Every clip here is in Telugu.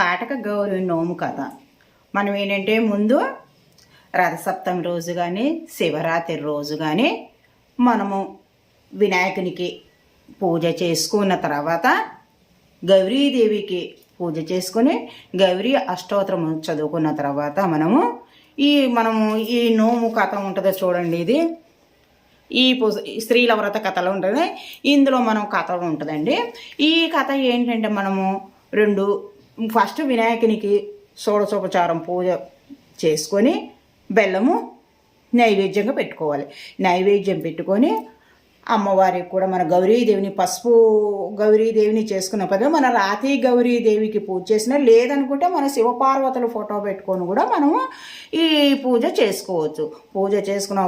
కాటక గౌరీ నోము కథ. మనం ఏంటంటే ముందు రథసప్తమి రోజు కానీ శివరాత్రి రోజు కానీ మనము వినాయకునికి పూజ చేసుకున్న తర్వాత గౌరీదేవికి పూజ చేసుకుని గౌరీ అష్టోత్తరం చదువుకున్న తర్వాత మనము ఈ మనము ఈ నోము కథ ఉంటుందో చూడండి ఇది. ఈ పూజ ఈ స్త్రీల వ్రత కథలు ఉంటుంది. ఇందులో మనం కథ ఉంటుందండి. ఈ కథ ఏంటంటే మనము రెండు ఫస్ట్ వినాయకునికి షోడశోపచారం పూజ చేసుకొని బెల్లము నైవేద్యంగా పెట్టుకోవాలి. నైవేద్యం పెట్టుకొని అమ్మవారికి కూడా మన గౌరీదేవిని పసుపు గౌరీదేవిని చేసుకున్న పదే మన రాతి గౌరీదేవికి పూజ చేసిన లేదనుకుంటే మన శివపార్వతుల ఫోటో పెట్టుకొని కూడా మనము ఈ పూజ చేసుకోవచ్చు. పూజ చేసుకున్న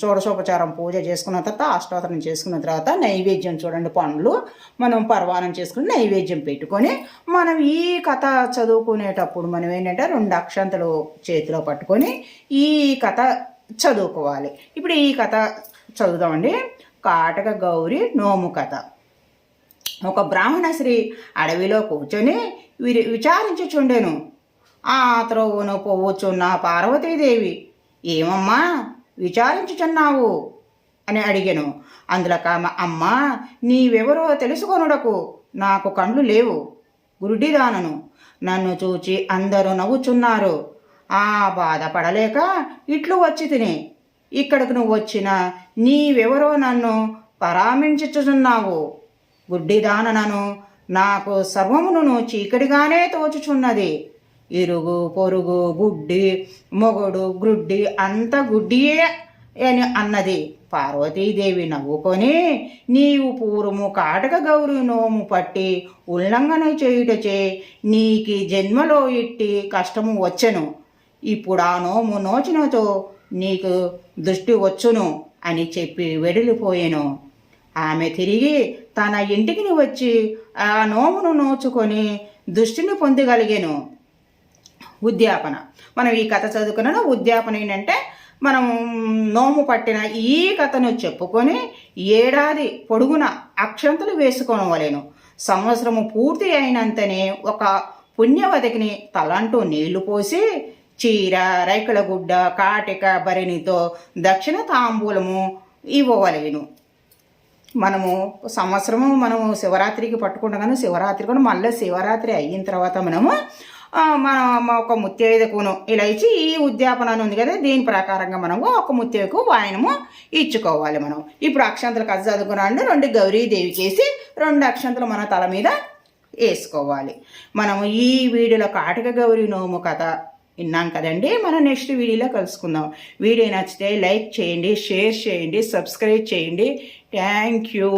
షోడశోపచారం పూజ చేసుకున్న తర్వాత అష్టోత్తరం చేసుకున్న తర్వాత నైవేద్యం చూడండి పండ్లు. మనం పర్వాణం చేసుకుని నైవేద్యం పెట్టుకొని మనం ఈ కథ చదువుకునేటప్పుడు మనం ఏంటంటే రెండు అక్షంతలు చేతిలో పట్టుకొని ఈ కథ చదువుకోవాలి. ఇప్పుడు ఈ కథ చదువుదామండి. కాటక గౌరి నోము కథ. ఒక బ్రాహ్మణ అడవిలో కూర్చొని విరి విచారించుచుండెను. ఆ త్రోవును పోవచ్చున్న పార్వతీదేవి ఏమమ్మా విచారించుచున్నావు? అని అడిగాను. అందులో కామ అమ్మా నీవెవరో తెలుసుకొనుడకు నాకు కండ్లు లేవు. గురుడిదానను నన్ను చూచి అందరూ నవ్వుచున్నారు. ఆ బాధపడలేక ఇట్లు వచ్చి తిని ఇక్కడకు నువ్వు వచ్చిన నీవెవరో నన్ను పరామించుచున్నావు గుడ్డిదాననను నాకు సర్వమును చీకటిగానే తోచుచున్నది. ఇరుగు పొరుగు గుడ్డి మొగుడు గ్రుడ్డి అంత గుడ్డియే అని అన్నది. పార్వతీదేవి నవ్వుకొని నీవు పూర్వము కాటక గౌరి నోము పట్టి ఉల్లంఘన చేయుటచే నీకి జన్మలో ఇట్టి కష్టము వచ్చెను. ఇప్పుడు ఆ నోము నోచినతో నీకు దృష్టి వచ్చును అని చెప్పి వెడిలిపోయాను. ఆమె తిరిగి తన ఇంటికి వచ్చి ఆ నోమును నోచుకొని దృష్టిని పొందగలిగాను. ఉద్యాపన. మనం ఈ కథ చదువుకున్న ఉద్యాపన ఏంటంటే మనం నోము పట్టిన ఈ కథను చెప్పుకొని ఏడాది పొడుగున అక్షంతలు వేసుకోవలేను సంవత్సరము పూర్తి అయినంతనే ఒక పుణ్యవతికిని తలంటూ నీళ్ళు పోసి చీర రైకలగుడ్డ కాటిక భరిణితో దక్షిణ తాంబూలము ఇవ్వవలేను. మనము సంవత్సరము మనము శివరాత్రికి పట్టుకుంటాం కానీ శివరాత్రి కూడా మళ్ళీ శివరాత్రి అయిన తర్వాత మనము మన ఒక ముత్యవేదకును ఇలా ఇచ్చి ఈ ఉద్యాపన అని ఉంది కదా దీని ప్రకారంగా మనము ఒక ముత్తైదుకు వాయనము ఇచ్చుకోవాలి మనం. ఇప్పుడు అక్షంతలు కథ చదువుకున్నాడు రెండు గౌరీదేవి చేసి రెండు అక్షంతలు మన తల మీద వేసుకోవాలి. మనము ఈ వీడియోలో కాటిక గౌరీ నోము కథ విన్నాం కదండి? మనం నెక్స్ట్ వీడియోలో కలుసుకుందాం. వీడియో నచ్చితే లైక్ చేయండి షేర్ చేయండి సబ్స్క్రైబ్ చేయండి. Thank you.